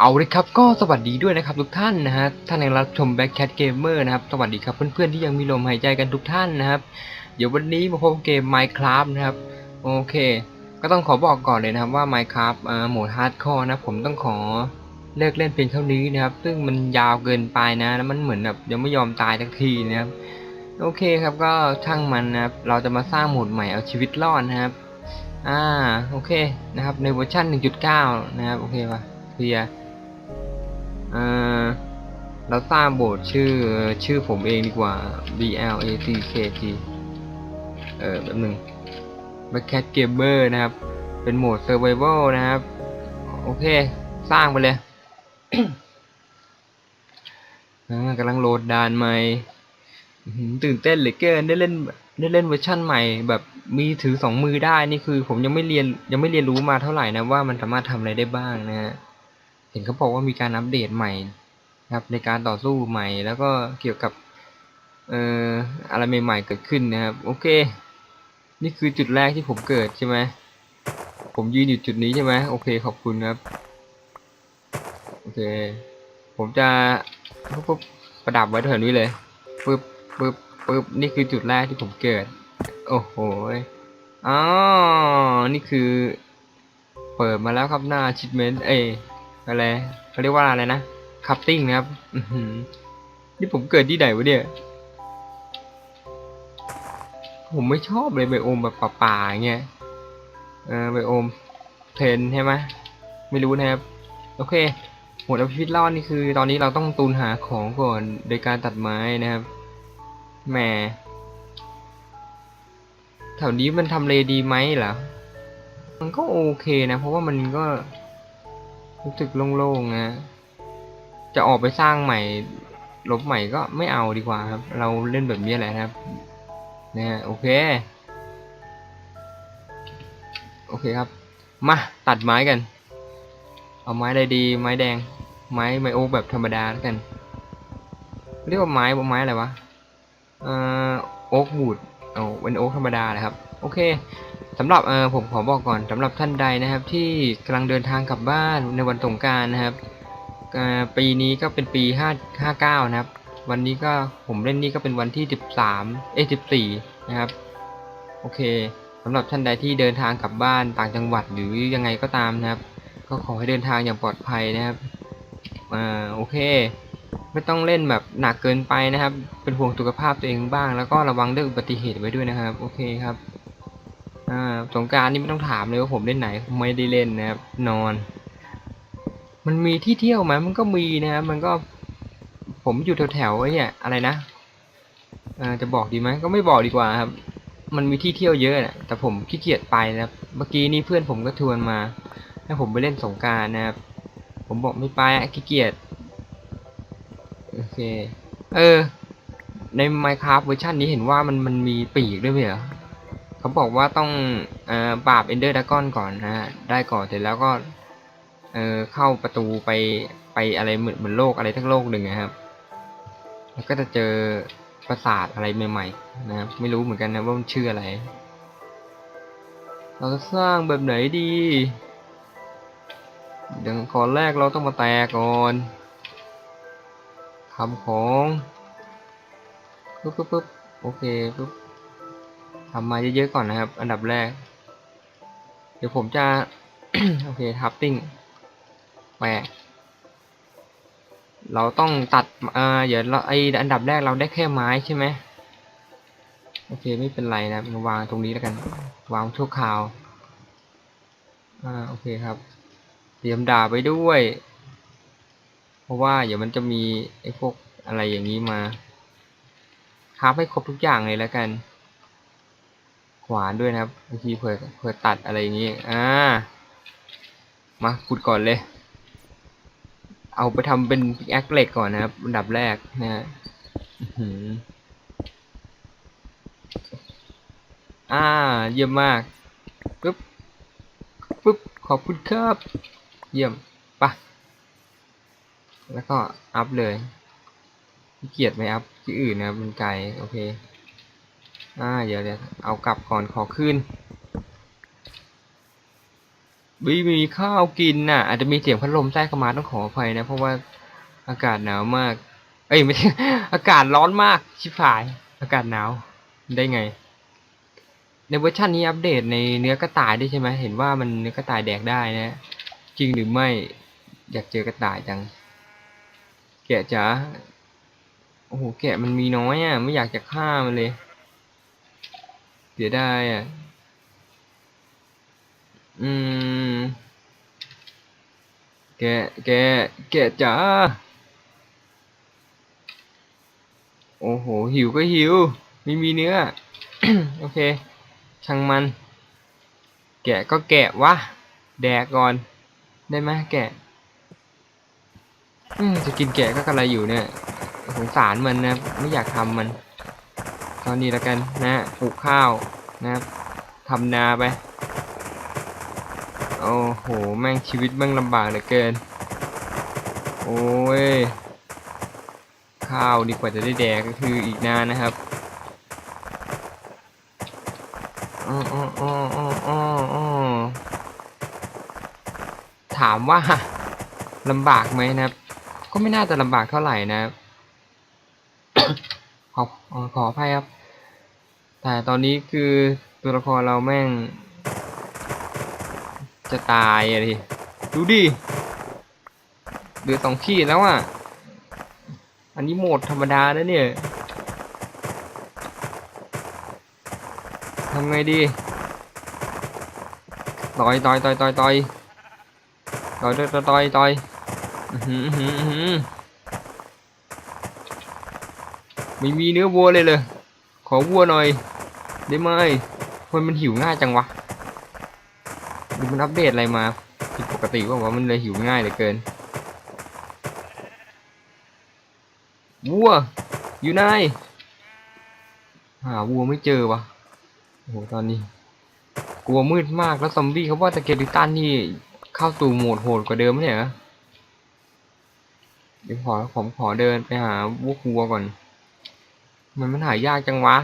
เอาเลยครับก็สวัสดีด้วยนะครับทุกท่านนะฮะท่านยังรับชม Backcat Gamer นะครับสวัสดีครับเพื่อนๆที่ยังมีลมหายใจกันทุกท่านนะครับ เดี๋ยววันนี้มาพบเกม Minecraft นะครับโอเค ก็ต้องขอบอกก่อนเลยนะครับว่า Minecraft โหมด Hardcore นะผมต้องขอเลิกเล่นเพียงเท่านี้นะครับ ซึ่งมันยาวเกินไปนะแล้วมันเหมือนแบบยังไม่ยอมตายสักทีนะครับโอเคครับก็ช่างมันนะครับเราจะมาสร้างโหมดใหม่เอาชีวิตรอดนะครับอ่าโอเคนะครับในเวอร์ชัน1.9 นะครับโอเคป่ะเคลียร์ อ่าเราสร้างโบสถ์ชื่อชื่อผมเองดีกว่า B L A C K T เออแป๊บหนึ่ง b a c k a t Gamer นะครับ เป็นโหมด Survival นะครับ โอเค สร้างไปเลยกำลังโหลดดานใหม่ตื่นเต้นเหลือเกินได้เล่นได้เล่นเวอร์ชั่นใหม่ แบบมีถือสองมือได้นี่คือ ผมยังไม่เรียนยังไม่เรียนรู้มาเท่าไหร่นะว่ามันสามารถทำอะไรได้บ้างนะฮะ ห็นเขาบอกว่ามีการอัปเดตใหม่นะครับในการต่อสู้ใหม่ แล้วก็เกี่ยวกับเอ่ออะไรใหม่ๆเกิดขึ้นนะครับ โอเค นี่คือจุดแรกที่ผมเกิดใช่ไหมผมยืนอยู่จุดนี้ใช่ไหมโอเคขอบคุณครับโอเค ผมจะปุ๊บปุ๊บประดับไว้แถวนี้เลยปึ๊บปึ๊บปึ๊บนี่คือจุดแรกที่ผมเกิด โอ้โหอ๋อนี่คือ เปิดมาแล้วครับหน้า achievement เอ อะไรเขาเรียกว่าอะไรนะ crafting นะครับนี่ผมเกิดที่ไหนวะเนี่ย ผมไม่ชอบเลยไบโอมแบบป่าๆอย่างเงี้ยเออไบโอมเพนใช่ไหมไม่รู้นะครับ โอเคหมดเอาชีวิตรอดนี่คือ ตอนนี้เราต้องตูนหาของก่อนโดยการตัดไม้นะครับแหมแถวนี้มันทำเลดีไหมเหรอมันก็โอเคนะ เพราะว่ามันก็ รู้สึกโล่งๆนะ จะออกไปสร้างใหม่ ลบใหม่ก็ไม่เอาดีกว่าครับ เราเล่นแบบนี้แหละครับเนี่ยโอเค โอเคครับ มาตัดไม้กัน เอาไม้อะไรดี ไม้แดง ไม้ไมโอแบบธรรมดาแล้วกัน เรียกว่าไม้ไม้อะไรวะ เอ่อ โอ๊กบูดเอาเป็นโอ๊กธรรมดาแหละครับ โอเค สำหรับเออผมขอบอกก่อนสำหรับท่านใดนะครับ ที่กำลังเดินทางกลับบ้านในวันสงการนะครับปีนี้ก็เป็นปี 5 59 นะครับ วันนี้ก็ผมเล่นนี่ก็เป็นวันที่ 13 เอ้ย14 นะครับ โอเคสำหรับท่านใดที่เดินทางกลับบ้านต่างจังหวัดหรือยังไงก็ตามนะครับ ก็ขอให้เดินทางอย่างปลอดภัยนะครับอ่าโอเค ไม่ต้องเล่นแบบหนักเกินไปนะครับ เป็นห่วงสุขภาพตัวเองบ้าง แล้วก็ระวังเรื่องอุบัติเหตุไว้ด้วยนะครับ โอเคครับ อ่าสงการนี่ไม่ต้องถามเลยว่าผมเล่นไหนไม่ได้เล่นนะครับ นอน มันมีที่เที่ยวไหมมันก็มีนะครับมันก็ ผมอยู่แถวๆไอ้เนี่ยอะไรนะอ่าจะบอกดีไหมก็ไม่บอกดีกว่าครับ มันมีที่เที่ยวเยอะนะแต่ผมขี้เกียจไปนะครับ เมื่อกี้นี่เพื่อนผมก็ชวนมาให้ผมไปเล่นสงการนะครับ ผมบอกไม่ไปอะขี้เกียจโอเค เออ ใน Minecraft เวอร์ชันนี้เห็นว่ามันมันมีปีกด้วยไหมเหรอ เขาบอกว่าต้องเอ่อปราบ Ender Dragon ก่อนนะฮะได้ก่อนเสร็จแล้วก็เออเข้าประตูไปไปอะไรเหมือนเหมือนโลกอะไรทั้งโลกหนึ่งนะครับ แล้วก็จะเจอปราสาทอะไรใหม่ๆนะครับไม่รู้เหมือนกันนะว่ามันชื่ออะไร เราจะสร้างแบบไหนดีเดี๋ยวก่อนแรกเราต้องมาแตกก่อนทำของปึ๊บปึ๊บปึ๊บโอเคปึ๊บ ทำมาเยอะๆก่อนนะครับ อันดับแรก เดี๋ยวผมจะ โอเคทับติ้งแปะเราต้องตัดอ่าเดี๋ยวเราไออันดับแรกเราได้แค่ไม้ใช่ไหมโอเคไม่เป็นไรนะวางตรงนี้แล้วกัน วางชั่วคราวอ่าโอเคครับ เตรียมดาบไว้ด้วย เพราะว่าเดี๋ยวมันจะมีไอ้พวกอะไรอย่างนี้มาคราให้ครบทุกอย่างเลยแล้วกัน ขวานด้วยนะครับบางทีเผื่อเผื่อตัดอะไรอย่างนี้อ่ามาขุดก่อนเลย เอาไปทำเป็นแอคเหล็กก่อนนะครับอันดับแรกนะฮะอ่า เยี่ยมมากปึ๊บปึ๊บขอบคุณครับ เยี่ยมปะแล้วก็อัพเลยเกียจไม่อัพที่อื่นนะครับมันไกลโอเค อ่าเดี๋ยวเดี๋ยวเอากลับก่อนขอขึ้นไม่มีข้าวกินน่ะ อาจจะมีเสียงพัดลมแทรกเข้ามาต้องขออภัยนะ เพราะว่าอากาศหนาวมาก เอ้ยไม่ใช่อากาศร้อนมากชิบหาย อากาศหนาวได้ไง ในเวอร์ชันนี้อัปเดตในเนื้อกระต่ายได้ใช่ไหมเห็นว่ามันเนื้อกระต่ายแดกได้นะ จริงหรือไม่อยากเจอกระต่ายจัง แกะจ๋าโอ้โหแกะมันมีน้อยอะ ไม่อยากจะฆ่ามันเลย เสียดายอะ อืม แก แก แกจ๋า โอ้โห หิวก็หิว ไม่มีเนื้อ โอเค ช่างมัน แกะก็แกะวะ แดกก่อน ได้ไหมแกะจะกินแกะก็กระไรอยู่เนี่ย สงสารมันนะ ไม่อยากทำมัน ตอนนี้แล้วกันนะปลูกข้าวนะครับทำนาไปโอ้โห แม่งชีวิตแม่งลำบากเหลือเกิน โอ้ย ข้าวดีกว่าจะได้แดกก็คืออีกนานนะครับอ้ออ้ออ้ออ้ออ้อถามว่าลำบากไหมนะครับ ก็ไม่น่าจะลำบากเท่าไหร่นะครับขอเอ่อขออภัยครับ แต่ตอนนี้คือตัวละครเราแม่ง จะตายอะดิดูดิเหลือสองขีดแล้วอะ อันนี้โหมดธรรมดาแล้วเนี่ยทำไงดีต่อยต่อยต่อยต่อยต่อยต่อยต่อยต่อยต่อยไม่มีเนื้อวัวเลยเลย ขอวัวหน่อย ได้ไหมคนมันหิวง่ายจังวะดูมันอัปเดตอะไรมาผิดปกติว่าว่ามันเลยหิวง่ายเหลือเกินวัว อยู่ไหนหาวัวไม่เจอวะโอ้โหตอนนี้ กลัวมืดมากแล้วซอมบี้เขาว่าสเกลิตันนี่เข้าสู่โหมดโหดกว่าเดิมไม่ใช่เหรอเดี๋ยวขอผมขอเดินไปหาวัววัวก่อน มันมันหายากจังวะ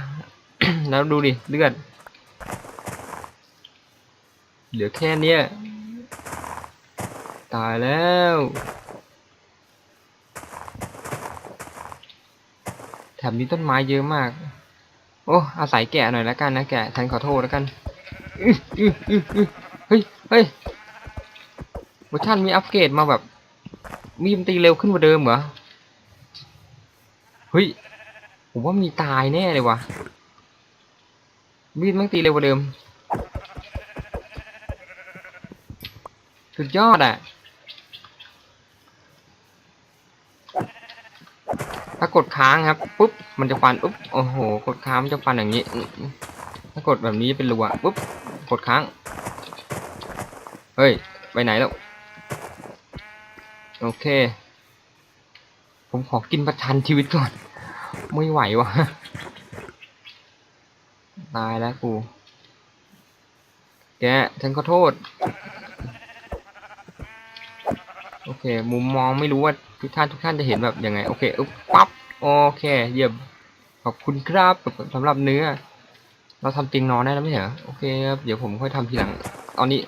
แล้วดูดิเลือดเหลือแค่เนี้ยตายแล้วแถบนี้ต้นไม้เยอะมาก โอ้อาศัยแกะหน่อยแล้วกันนะแกะฉันขอโทษแล้วกันเฮ้ยเฮ้ยเวอร์ชันมีอัปเกรดมาแบบ มีมตีเร็วขึ้นกว่าเดิมเหรอเฮ้ยผมว่ามีตายแน่เลยวะ มีดมันตีเร็วกว่าเดิม สุดยอดอะ ถ้ากดค้างครับปุ๊บมันจะฟันปุ๊บโอ้โห กดค้างมันจะฟันอย่างนี้ ถ้ากดแบบนี้จะเป็นรัวปุ๊บกดค้าง เฮ้ย ไปไหนแล้ว โอเค ผมขอกินประทันชีวิตก่อน ไม่ไหววะ ตายแล้วกู แกฉันขอโทษ โอเค มุมมองไม่รู้ว่าทุกท่านทุกท่านจะเห็นแบบยังไง โอเคอุ๊บปั๊บ โอเคเยี่ยมขอบคุณครับสำหรับเนื้อ เราทำเตียงนอนได้แล้วไม่เหรอ โอเคครับ เดี๋ยวผมค่อยทำทีหลัง ตอนนี้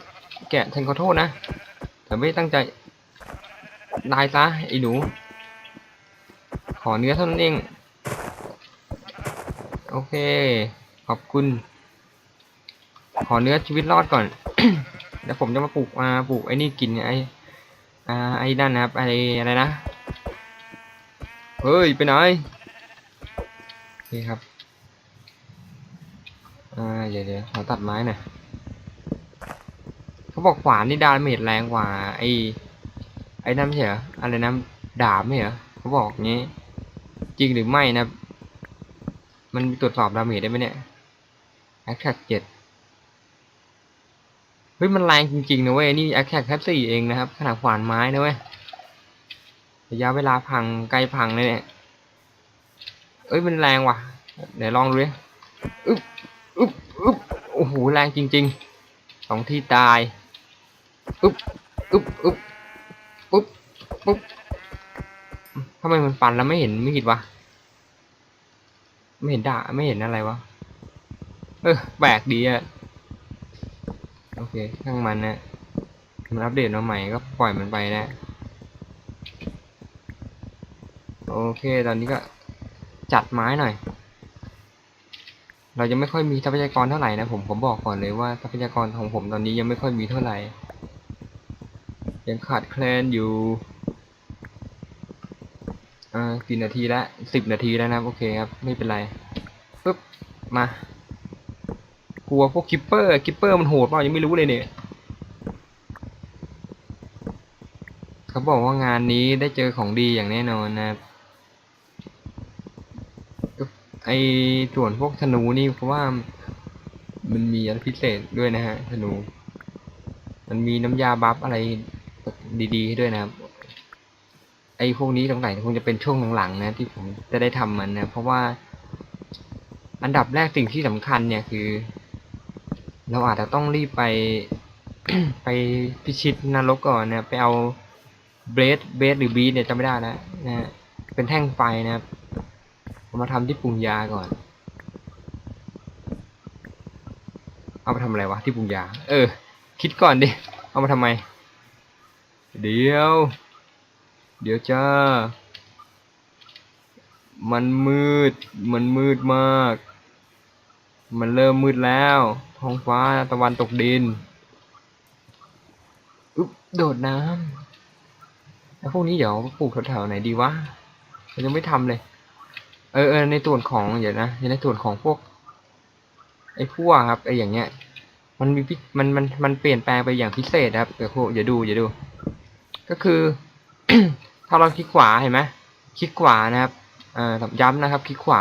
แกฉันขอโทษนะ แต่ไม่ตั้งใจนายซะไอ้หนู ขอเนื้อเท่านั้นเอง โอเค ขอบคุณ ขอเนื้อชีวิตรอดก่อน เดี๋ยวผมจะมาปลูกมาปลูกไอ้นี่กินไอ้อ่าไอ้นั่นนะครับไออะไรนะ เฮ้ยไปไหนโอเคครับอ่าเดี๋ยวเดี๋ยวขอตัดไม้หน่อยเขาบอกขวานนี่ดาเมจแรงกว่าไอ้ไอ้นั่นไม่ใช่เหรออะไรนะดาบไม่เหรอเขาบอกงี้ จริงหรือไม่นะ มันตรวจสอบดาเมจได้ไหมเนี่ย แอคแท็กเจ็ดเฮ้ยมันแรงจริงๆนะเว้ยนี่แอคแท็กแค่สี่เองนะครับขนาดขวานไม้นะเว้ยระยะเวลาพังใกลพังเลยเนี่ยเอ้ยมันแรงว่ะเดี๋ยวลองดูดิอึ๊บอึ๊บอึ๊บโอ้โหแรงจริงๆสองที่ตายอึ๊บอึ๊บอึ๊บปุ๊บปุ๊บทำไมมันฟันแล้วไม่เห็นไม่คิดวะไม่เห็นด่าไม่เห็นอะไรวะ เออแปลกดีอะโอเคช่างมันนะมันอัปเดตมาใหม่ก็ปล่อยมันไปนะโอเคตอนนี้ก็จัดไม้หน่อย เรายังไม่ค่อยมีทรัพยากรเท่าไหร่นะผมผมบอกก่อนเลยว่าทรัพยากรของผมตอนนี้ยังไม่ค่อยมีเท่าไหร่ ยังขาดแคลนอยู่อ่ากี่นาทีละสิบนาทีแล้วนะโอเคครับไม่เป็นไรปึ๊บมา ลัวพวกคิปเปอร์คิปเปอร์มันโหดเปล่ายังไม่รู้เลยเนี่ยเขาบอกว่างานนี้ได้เจอของดีอย่างแน่นอนนะครับไอส่วนพวกธนูนี่เพราะว่ามันมีอะไรพิเศษด้วยนะฮะธนู มันมีน้ำยาบัฟอะไรดีๆให้ด้วยนะครับ ไอ้พวกนี้ตรงไหนคงจะเป็นช่วงหลังๆนะที่ผมจะได้ทำมันนะ เพราะว่าอันดับแรกสิ่งที่สำคัญเนี่ยคือ เราอาจจะต้องรีบไป ไปพิชิตนรกก่อนนะไปเอาเบสเบสหรือบีเนี่ยจำไม่ได้นะฮะเป็นแท่งไฟนะครับเอามาทำที่ปรุงยาก่อน เอามาทำอะไรวะที่ปรุงยา เออ คิดก่อนดิ เอามาทำไม เดี๋ยว เดี๋ยวจ้า มันมืด มันมืดมาก มันเริ่มมืดแล้ว ท้องฟ้าตะวันตกดินอุ๊บโดดน้ำแล้วพวกนี้เดี๋ยวปลูกแถวๆไหนดีวะเรายังไม่ทำเลย เออเออในส่วนของเดี๋ยวนะในส่วนของพวก ไอ้พวกครับไอ้อย่างเงี้ย มันมีพิมันมันมันเปลี่ยนแปลงไปอย่างพิเศษครับเดี๋ยวพวกอย่าดูอย่าดู ก็คือ ถ้าเราคลิกขวาเห็นไหมคลิกขวานะครับเอ่อย้ำนะครับ คลิกขวา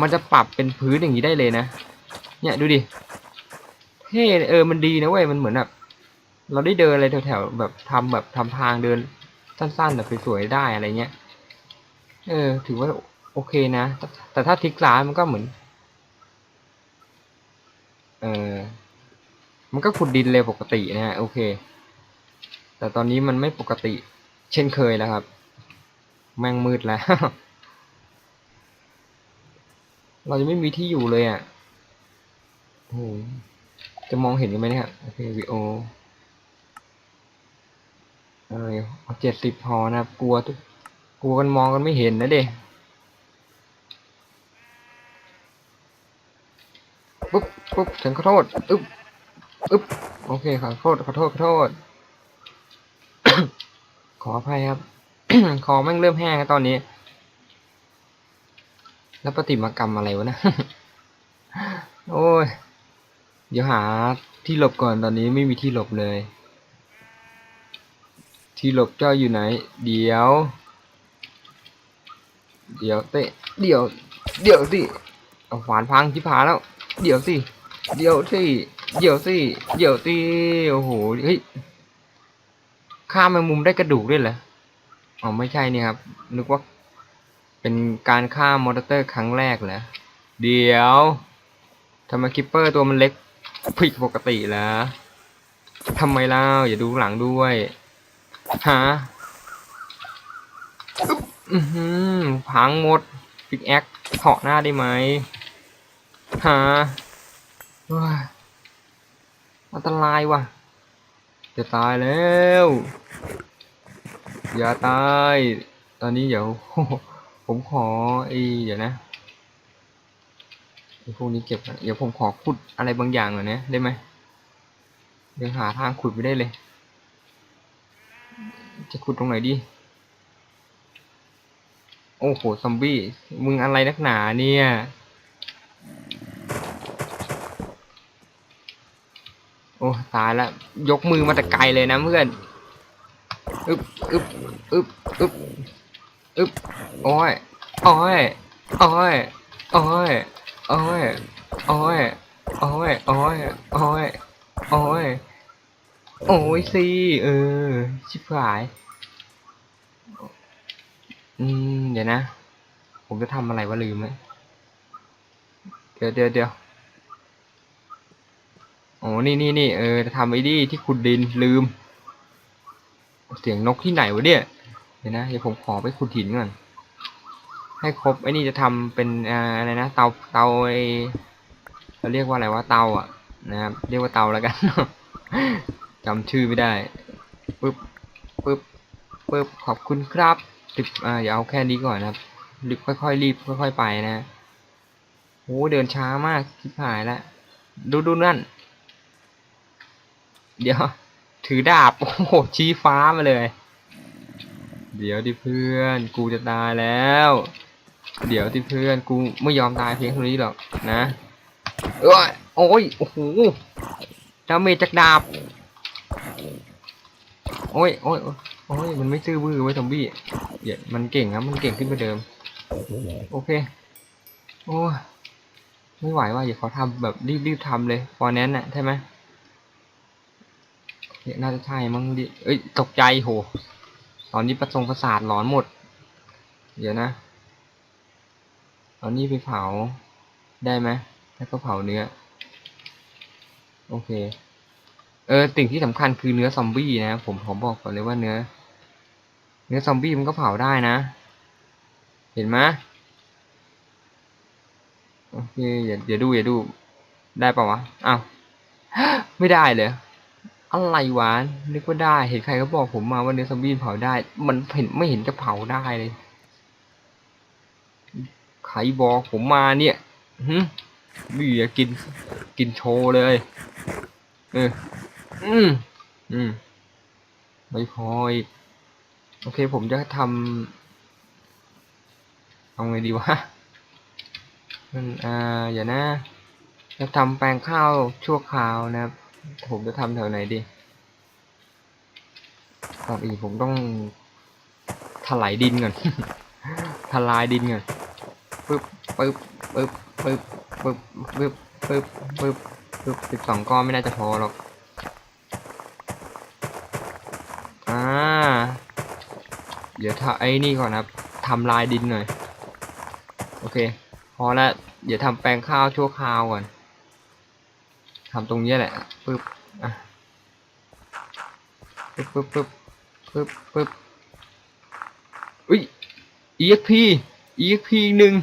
มันจะปรับเป็นพื้นอย่างนี้ได้เลยนะ เนี่ยดูดิ ท่เออมันดีนะเว้ยมันเหมือนแบบเราได้เดินอะไรแถวๆแบบทำแบบทำทางเดินสั้นๆแบบสวยๆได้อะไรเงี้ย เออ ถือว่าโอเคนะ แต่ถ้าคลิกซ้ายมันก็เหมือน เออมันก็ขุดดินเลยปกตินะฮะโอเค แต่ตอนนี้มันไม่ปกติ เช่นเคยแล้วครับ แม่งมืดแล้ว เราจะไม่มีที่อยู่เลยอะโอ้ จะมองเห็นกันไหมเนี่ยโอเควิโอเออเจ็ดสิบพอนะครับกลัวทุกกลัวกันมองกันไม่เห็นนะเด็ปุ๊บปุ๊บฉันขอโทษอึ๊บอึ๊บโอเคขอโทษขอโทษขอโทษ ขออภัยครับ คอแม่งเริ่มแห้งแล้วตอนนี้ แล้วประติมากรรมอะไรวะนะ โอ้ย เดี๋ยวหาที่หลบก่อนตอนนี้ไม่มีที่หลบเลย ที่หลบเจ้าอยู่ไหน เดี๋ยว เดี๋ยวเตะเดี๋ยว เดี๋ยวสิเอาขวานพังชิบหาแล้ว เดี๋ยวสิ เดี๋ยวสิ เดี๋ยวสิ เดี๋ยวสิ โอ้โห เฮ้ยฆ่าแมงมุมได้กระดูกด้วยเหรอ อ๋อไม่ใช่นี่ครับ นึกว่า เป็นการฆ่ามอเตอร์ครั้งแรกเหรอ เดี๋ยวทำไมคิปเปอร์ตัวมันเล็ก ผิดปกติแล้วทำไมเล่าอย่าดูหลังด้วยฮะอึ๊บอือหือพังหมดปิกแอคเถาะหน้าได้ไหมฮะว้าอันตรายว่ะ จะตายแล้ว อย่าตาย ตอนนี้เดี๋ยว ผมขอไอ้เดี๋ยวนะ พวกนี้เก็บเดี๋ยวผมขอขุดอะไรบางอย่างก่อนนะได้ไหมเดี๋ยวหาทางขุดไม่ได้เลย จะขุดตรงไหนดี โอ้โหซอมบี้ มึงอะไรนักหนาเนี่ย โอ้ตายแล้วยกมือมาแต่ไกลเลยนะเพื่อน อึบอึบอึบอึบอึบโอ้ยโอ้ยโอ้ยโอ้ย โอ้ย โอ้ย โอ้ย โอ้ย โอ้ย โอ้ย โอ้ยสิเออ ชิบหาย อืม เดี๋ยวนะ ผมจะทำอะไรวะลืมไหมเดี๋ยวเดี๋ยวเดี๋ยวโอ้นี่นี่นี่เออ จะทำไอ้นี่ที่ขุดดินลืม เสียงนกที่ไหนวะเนี่ย เดี๋ยวนะ เดี๋ยวผมขอไปขุดหินก่อน ให้ครบไอ้นี่จะทำเป็นออะไรนะเตาเตาไอเราเรียกว่าอะไรว่าเตาอะนะครับเรียกว่าเตาแล้วกันจจำชื่อไม่ได้ปึ๊บปึ๊บปึ๊บขอบคุณครับติบอ่าอย่าเอาแค่นี้ก่อนนะครับรีบค่อยๆรีบค่อย ๆ ไปนะโอ้เดินช้ามากทิบหายแล้วดูดูนั่น เดี๋ยว ถือดาบ โอ้โหชี้ฟ้ามาเลย เดี๋ยวดิเพื่อน กูจะตายแล้ว เดี๋ยวดิเพื่อนกูไม่ยอมตายเพียงเท่านี้หรอกนะเอ้ยโอ้ยโอ้โหดาเมจจากดาบโอ้ยโอ้ยโอ้ยมันไม่ซื่อบื้อไว้ยซอมบี้เดี๋ยมันเก่งครับมันเก่งขึ้นกว่าเดิม โอเค โอ้ยไม่ไหวว่ะอย่าขอทำแบบรีบๆทำเลยฟอร์แนนน่ะใช่ไหมเนี่ยน่าจะใช่มั้งดิเอ้ยตกใจโห ตอนนี้ประสงประสาทหลอนหมด เดี๋ยวนะ เอานี่ไปเผาได้ไหมแล้วก็เผาเนื้อ โอเค เออสิ่งที่สำคัญคือเนื้อซอมบี้นะ ผมผมบอกก่อนเลยว่าเนื้อ เนื้อซอมบี้มันก็เผาได้นะ เห็นไหมโอเคอย่าอย่าดูอย่าดู ได้ปะวะอ้าวไม่ได้เลยอะไรวะนึกว่าได้ เห็นใครก็บอกผมมาว่าเนื้อซอมบี้เผาได้ มันเห็นไม่เห็นจะเผาได้เลย ใครบอกผมมาเนี่ยหึเบียากินกินโชว์เลย เออ อืม อืม ไม่พออีก โอเคผมจะทำเอาไงดีวะมันอ่าอย่านะ จะทำแปลงข้าวชั่วคราวนะครับ ผมจะทำแถวไหนดีก่อนอื่นผมต้องถลายดินก่อน ทลายดินก่อน ปึ๊บปึ๊บปึ๊บปึ๊บปึ๊บปึ๊บปึ๊บปึ๊บสิบสองก้อนไม่น่าจะพอหรอก อ่า เดี๋ยวถ้าไอ้นี่ก่อนครับทำลายดินหน่อย โอเค พอแล้วเดี๋ยวทำแปลงข้าวชั่วคราวก่อนทำตรงนี้แหละปึ๊บอะปึ๊บปึ๊บปึ๊บปึ๊บปึ๊บอุ้ย EXP EXP หนึ่ง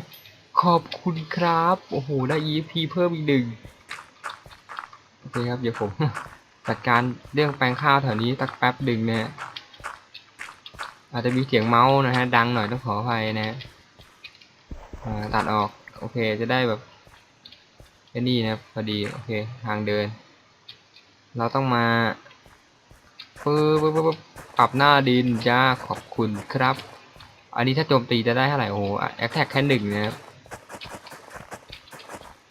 ขอบคุณครับ โอ้โห ได้ EXP เพิ่มอีกหนึ่งโอเคครับ เดี๋ยวผม จัดการเรื่องแปลงข้าวแถวนี้สักแป๊บหนึ่งนะอาจจะมีเสียงเมาส์นะฮะ ดังหน่อยต้องขออภัยนะอ่าตัดออก โอเค จะได้แบบไอ้นี่นะครับพอดี โอเค ทางเดิน เราต้องมาปึ๊บปึ๊บปึ๊บปึ๊บปรับหน้าดินจ้าขอบคุณครับ อันนี้ถ้าโจมตีจะได้เท่าไหร่โอ้โหแอคแท็กแค่หนึ่งนะครับ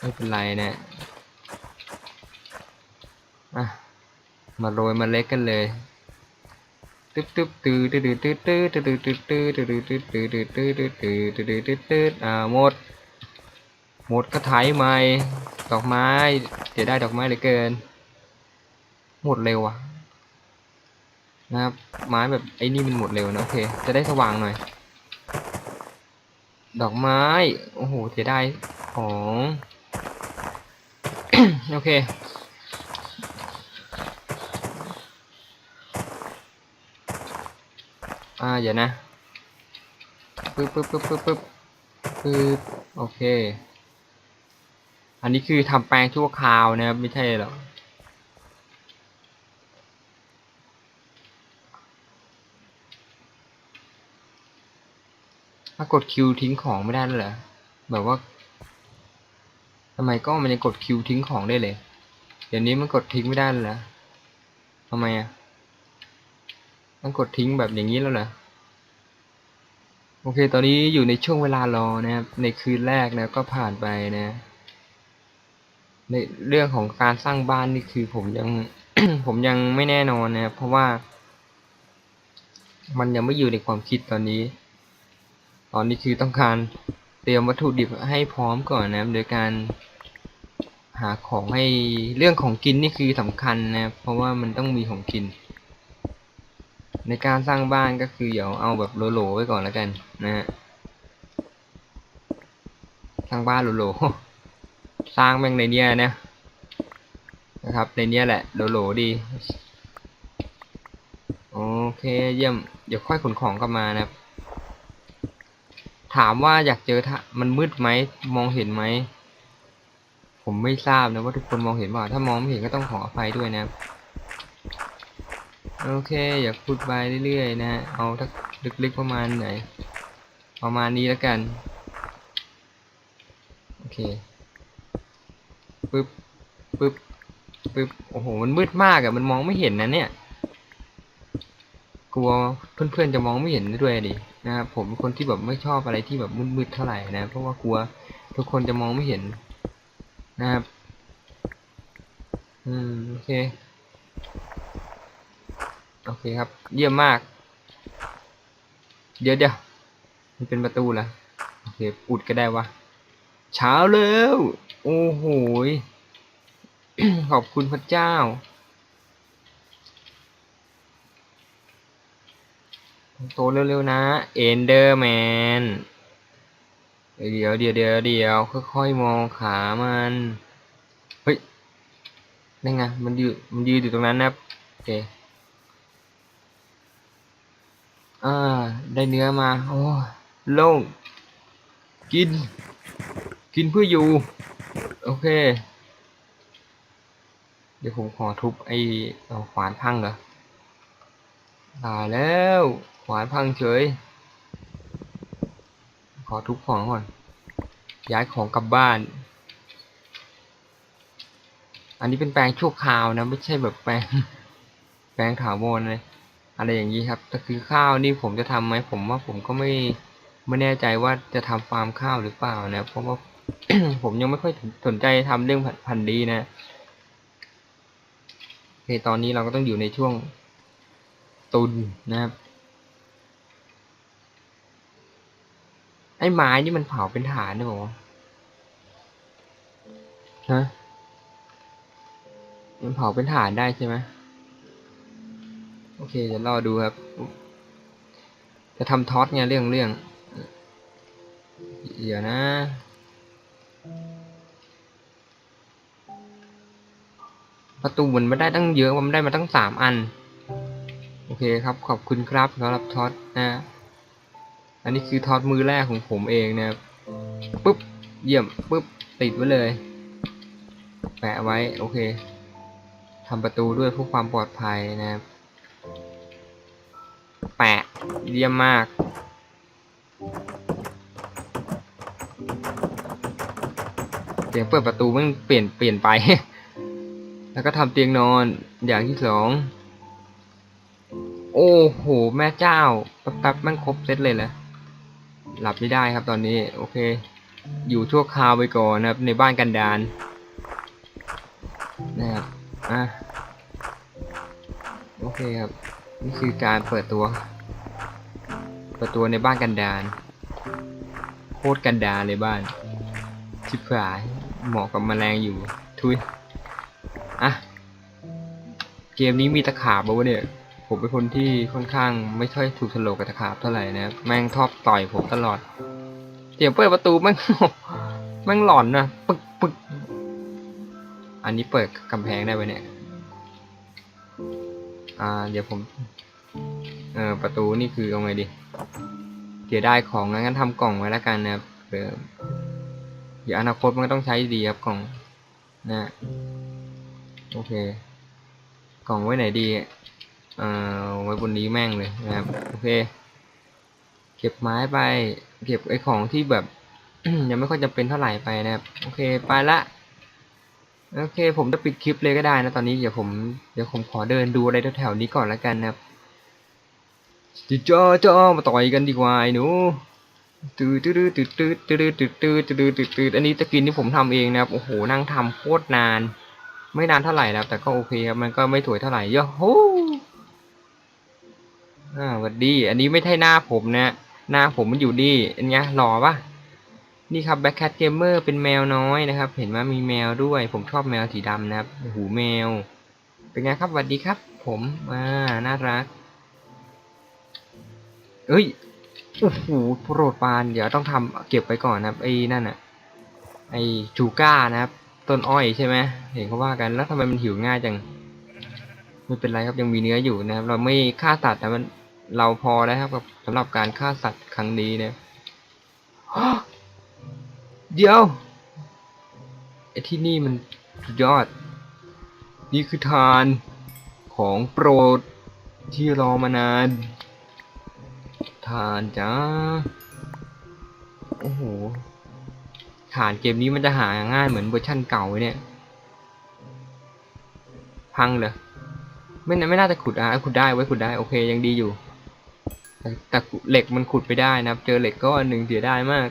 ไม่เป็นไรนะอะมาโรยมาเล็กกันเลยตึ๊บตึ๊บตื้อตื้อตื้อตื้อตื้อตื้อตื้อตื้อตื้อตื้อตื้อตื้อตื้อตื้อตื้อตื้อตื้อตื้ออ่าหมด หมดกระถายใหม่ดอกไม้เดี๋ยวได้ดอกไม้เหลือเกิน หมดเร็วอะนะครับไม้แบบไอ้นี่มันหมดเร็วนะโอเค จะได้สว่างหน่อย ดอกไม้ โอ้โหเสียดายของ โอเค อ่าเดี๋ยวนะปึ๊บปึ๊บปึ๊บปึ๊บปึ๊บปึ๊บโอเค อันนี้คือทำแปลงชั่วคราวนะครับ ไม่ใช่หรอกถ้ากดคิวทิ้งของไม่ได้แล้วเหรอแบบว่าำไมก็มันยังกดคิวทิ้งของได้เลย เดี๋ยวนี้มันกดทิ้งไม่ได้เลยเหรอทำไมอะมันกดทิ้งแบบอย่างนี้แล้วเหรอโอเค ตอนนี้อยู่ในช่วงเวลารอนะครับ ในคืนแรกนะก็ผ่านไปนะ ในเรื่องของการสร้างบ้านนี่คือผมยัง ผมยังไม่แน่นอนนะครับเพราะว่า มันยังไม่อยู่ในความคิดตอนนี้ ตอนนี้คือต้องการเตรียมวัตถุดิบให้พร้อมก่อนนะครับโดยการ หาของให้เรื่องของกินนี่คือสำคัญนะเพราะว่ามันต้องมีของกิน ในการสร้างบ้านก็คือเดี๋ยวเอาแบบโหลๆไว้ก่อนแล้วกันนะฮะสร้างบ้านโหลๆสร้างแม่งในเนี้ยนะนะครับในเนี้ยแหละโหลๆดีโอเคเยี่ยมเดี๋ยวค่อยขนของกลับมานะถามว่าอยากเจอมันมืดไหมมองเห็นไหม ผมไม่ทราบนะว่าทุกคนมองเห็นเปล่าถ้ามองไม่เห็นก็ต้องขออภัยด้วยนะโอเค อย่าพูดไปเรื่อยๆนะฮะเอาทักลึกๆประมาณไหน ประมาณนี้แล้วกัน โอเคปึ๊บปึ๊บปึ๊บโอ้โห มันมืดมากอะมันมองไม่เห็นนะเนี่ย กลัวเพื่อนๆจะมองไม่เห็นด้วยดินะครับผมเป็นคนที่แบบไม่ชอบอะไรที่แบบมืดๆเท่าไหร่นะ เพราะว่ากลัวทุกคนจะมองไม่เห็น นะครับ อืม โอเค โอเคครับ เยี่ยมมาก เดี๋ยวเดี๋ยวมันเป็นประตูละโอเคอุดก็ได้วะ เช้าแล้ว โอ้โหขอบคุณพระเจ้า โตเร็วๆนะ เอนเดอร์แมน เดี๋ยวเดี๋ยวเดี๋ยวเดี๋ยวค่อยๆมองขามัน เฮ้ยนั่นไงมันยืนมันยืนอยู่ตรงนั้นนะครับโอเคอ่าได้เนื้อมา โอ้โล่งกิน กินเพื่ออยู่ โอเค เดี๋ยวผมขอทุบไอ้ขวานพังเหรอตายแล้ว ขวานพังเฉย อทุบของก่อน ย้ายของกลับบ้าน อันนี้เป็นแปลงชั่วคราวนะ ไม่ใช่แบบแปลง แปลงถาวรเลยอะไรอย่างนี้ครับ แต่คือข้าวนี่ผมจะทำไหมผมว่าผมก็ไม่ไม่แน่ใจว่าจะทำฟาร์มข้าวหรือเปล่านะ เพราะว่าผมยังไม่ค่อยสนใจทำเรื่องพันธุ์ดีนะโอเคตอนนี้เราก็ต้องอยู่ในช่วงตุนนะครับ ไอ้ไม้นี่มันเผาเป็นฐานด้หรอฮะ มันเผาเป็นฐานได้ใช่ไหมโอเคเดี๋ยวรอดูครับ จะทำท็อตไงเรื่องเรื่อง เดี๋ยวนะประตูมันไม่ได้ตั้งเยอะ มันได้มาตั้งสามอัน โอเคครับ ขอบคุณครับสำหรับท็อตนะ อันนี้คือท็อตมือแรกของผมเองนะครับปุ๊บเยี่ยมปุ๊บติดไว้เลยแปะไว้โอเคทำประตูด้วยเพื่อความปลอดภัยนะครับ แปะเยี่ยมมากเสียงเปิดประตูมันเปลี่ยนเปลี่ยนไป แล้วก็ทำเตียงนอนอย่างที่สอง โอ้โห แม่เจ้าแป๊บๆมันครบเซตเลยแหละ หลับไม่ได้ครับตอนนี้ โอเค อยู่ชั่วคราวไปก่อนนะครับ ในบ้านกันดานนะครับอะโอเคครับ นี่คือการเปิดตัว เปิดตัวในบ้านกันดานโคตรกันดานเลยบ้านชิบหายเหมาะกับแมลงอยู่ ทุยอะเกมนี้มีตะขาบปะวะเนี่ย ผมเป็นคนที่ค่อนข้างไม่ค่อยถูกโฉลกกับตะขาบเท่าไหร่นะแม่งชอบต่อยผมตลอดเสียงเปิดประตูแม่งแม่งหลอนนะปึกปึกอันนี้เปิดกำแพงได้ไหมเนี่ยอ่าเดี๋ยวผมเออประตูนี่คือเอาไงดีเดี๋ยวได้ของงั้นทำกล่องไว้แล้วกันนะเผื่อเดี๋ยวอนาคตมันก็ต้องใช้ดีครับกล่องนะโอเค กล่องไว้ไหนดี อ่อไว้บนนี้แม่งเลยนะครับโอเค เก็บไม้ไป เก็บไอ้ของที่แบบ ยังไม่ค่อยจำเป็นเท่าไหร่ไปนะครับโอเคไปละโอเค ผมจะปิดคลิปเลยก็ได้นะตอนนี้เดี๋ยวผมเดี๋ยวผมขอเดินดูอะไรแถวๆนี้ก่อนแล้วกันนะครับจิจ้าจ้ามาต่อยกันดีกว่าไอ้หนูตืดตืดตืดตืดตืดตืดตืดตืดตืดตืดอันนี้ตะกินที่ผมทำเองนะครับโอ้โหนั่งทำโคตรนาน ไม่นานเท่าไหร่นะครับแต่ก็โอเคครับมันก็ไม่สวยเท่าไหร่ยะโห อ่าสวัสดี อันนี้ไม่ใช่หน้าผมนะ หน้าผมมันอยู่นี่อันนี้หล่อปะนี่ครับ Black Cat Gamer เป็นแมวน้อยนะครับ เห็นว่ามีแมวด้วย ผมชอบแมวสีดำนะครับ หูแมว เป็นไงครับสวัสดีครับ ผมอ่าน่ารักเอ้ย โอ้โหโปรดปาน เดี๋ยวต้องทำเก็บไปก่อนนะครับ ไอ้นั่นอะไอ้จูก้านะครับ ต้นอ้อยใช่ไหมเห็นเขาว่ากัน แล้วทำไมมันหิวง่ายจัง ไม่เป็นไรครับ ยังมีเนื้ออยู่นะครับ เราไม่ฆ่าสัตว์แต่มัน เราพอแล้วครับกับสำหรับการฆ่าสัตว์ครั้งนี้เนี่ยเดี๋ยวไอ้ที่นี่มันสุดยอด นี่คือทานของโปรดที่รอมานาน ทานจ้า โอ้โหฐานเกมนี้มันจะหาง่ายเหมือนเวอร์ชั่นเก่าเนี่ย พังเลยไม่ไม่น่าจะขุดอะขุดได้ไว้ขุดได้ โอเคยังดีอยู่ แต่เหล็กมันขุดไปได้นะครับ เจอเหล็กก็อันหนึ่งเสียได้มาก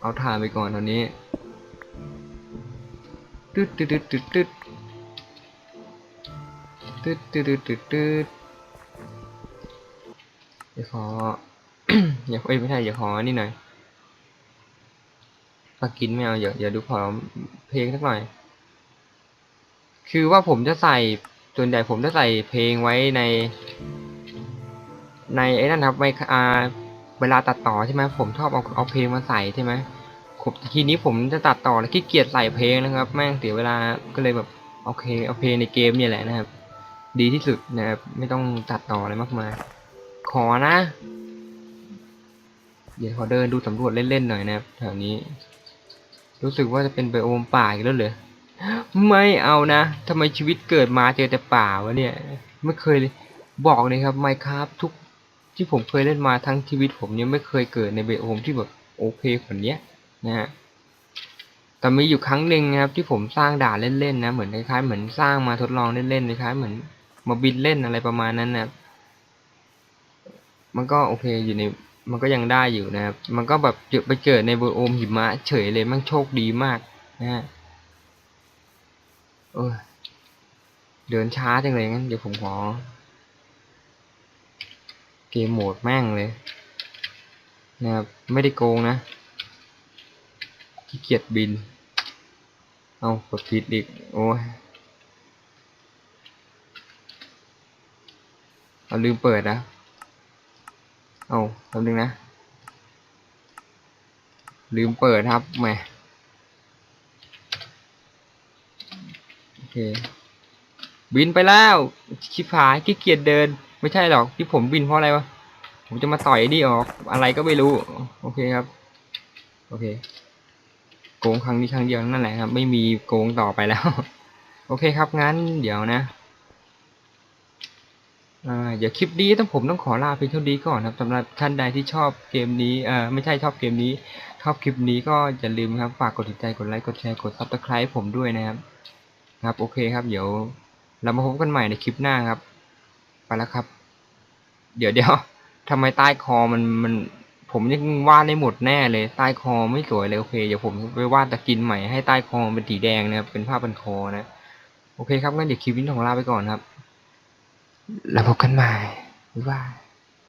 เอาถ่านไปก่อนตอนนี้ตึ๊ดตึ๊ดตึ๊ดตึ๊ดตึ๊ดตึ๊ดตึ๊ดตึ๊ดตึ๊ดตึ๊ดเดี๋ยวขออย่าเอ้ยไม่ใช่อย่าขอนี่หน่อยปากินไม่เอาอย่าอย่าดูขอเพลงสักหน่อย คือว่าผมจะใส่ ส่วนใหญ่ผมจะใส่เพลงไว้ใน ในไอ้นั่นครับไม่อ่าเวลาตัดต่อใช่ไหมผมชอบเอาเอาเพลงมาใส่ใช่ไหมผมทีนี้ผมจะตัดต่อแล้วขี้เกียจใส่เพลงนะครับ แม่งเสียเวลาก็เลยแบบโอเคเอาเพลงในเกมเนี่ยแหละนะครับ ดีที่สุดนะครับไม่ต้องตัดต่ออะไรมากมายขอนะ เดี๋ยวขอเดินดูสำรวจเล่นๆหน่อยนะครับแถวนี้ รู้สึกว่าจะเป็นไบโอมป่าอีกแล้วเหรอ ไม่เอานะทำไมชีวิตเกิดมาเจอแต่ป่าวะเนี่ย ไม่เคยเลยบอกเลยครับไมครับทุกที่ผมเคยเล่นมาทั้งชีวิตผมเนี่ยไม่เคยเกิดในไบโอมที่แบบโอเคกว่านี้ยนะฮะแต่มีอยู่ครั้งหนึ่งนะครับที่ผมสร้างด่านเล่นๆนะเหมือนคล้ายๆเหมือนสร้างมาทดลองเล่นๆคล้ายๆเหมือนมาบินเล่นอะไรประมาณนั้นนะครับมันก็โอเคอยู่ในมันก็ยังได้อยู่นะครับ มันก็แบบจอไปเกิดในไบโอมหิมะเฉยเลยมันโชคดีมากนะฮะ เออเดินช้าจังเลยงั้นเดี๋ยวผมขอ เกมโหมดแม่งเลยนะครับไม่ได้โกงนะขี้เกียจบิน เอากดผิดอีก โอ้ยเอาลืมเปิดนะ เอาแป๊บนึงนะ ลืมเปิดครับแหม โอ เค บินไปแล้วชิบหายขี้เกียจเดิน ไม่ใช่หรอกที่ผมบินเพราะอะไรวะผมจะมาต่อยนี่ออกอะไรก็ไม่รู้ โอเคครับ โอเค โกงครั้งนี้ครั้งเดียวนั่นแหละครับ ไม่มีโกงต่อไปแล้ว โอเคครับงั้นเดี๋ยวนะเดี๋ยวคลิปนี้ต้องผมต้องขอลาเพียงเท่านี้ก่อนครับสำหรับท่านใดที่ชอบเกมนี้เออไม่ใช่ชอบเกมนี้ ชอบคลิปนี้ก็อย่าลืมครับฝากกดติดตามกดไลค์กดแชร์กดซับสไคร b ์ผมด้วยนะครับ ครับโอเคครับเดี๋ยวเรามาพบกันใหม่ในคลิปหน้าครับ ไปแล้วครับ เดี๋ยวเดี๋ยวทำไมใต้คอมันมันผมยังวาดได้หมดแน่เลยใต้คอไม่สวยเลยโอเคเดี๋ยวผมไปวาดตะกินใหม่ให้ใต้คอเป็นสีแดงนะครับเป็นผ้าพันคอนะ โอเคครับงั้นเดี๋ยวคลิปนี้ของลาไปก่อนครับแล้วพบกันใหม่บ๊ายบาย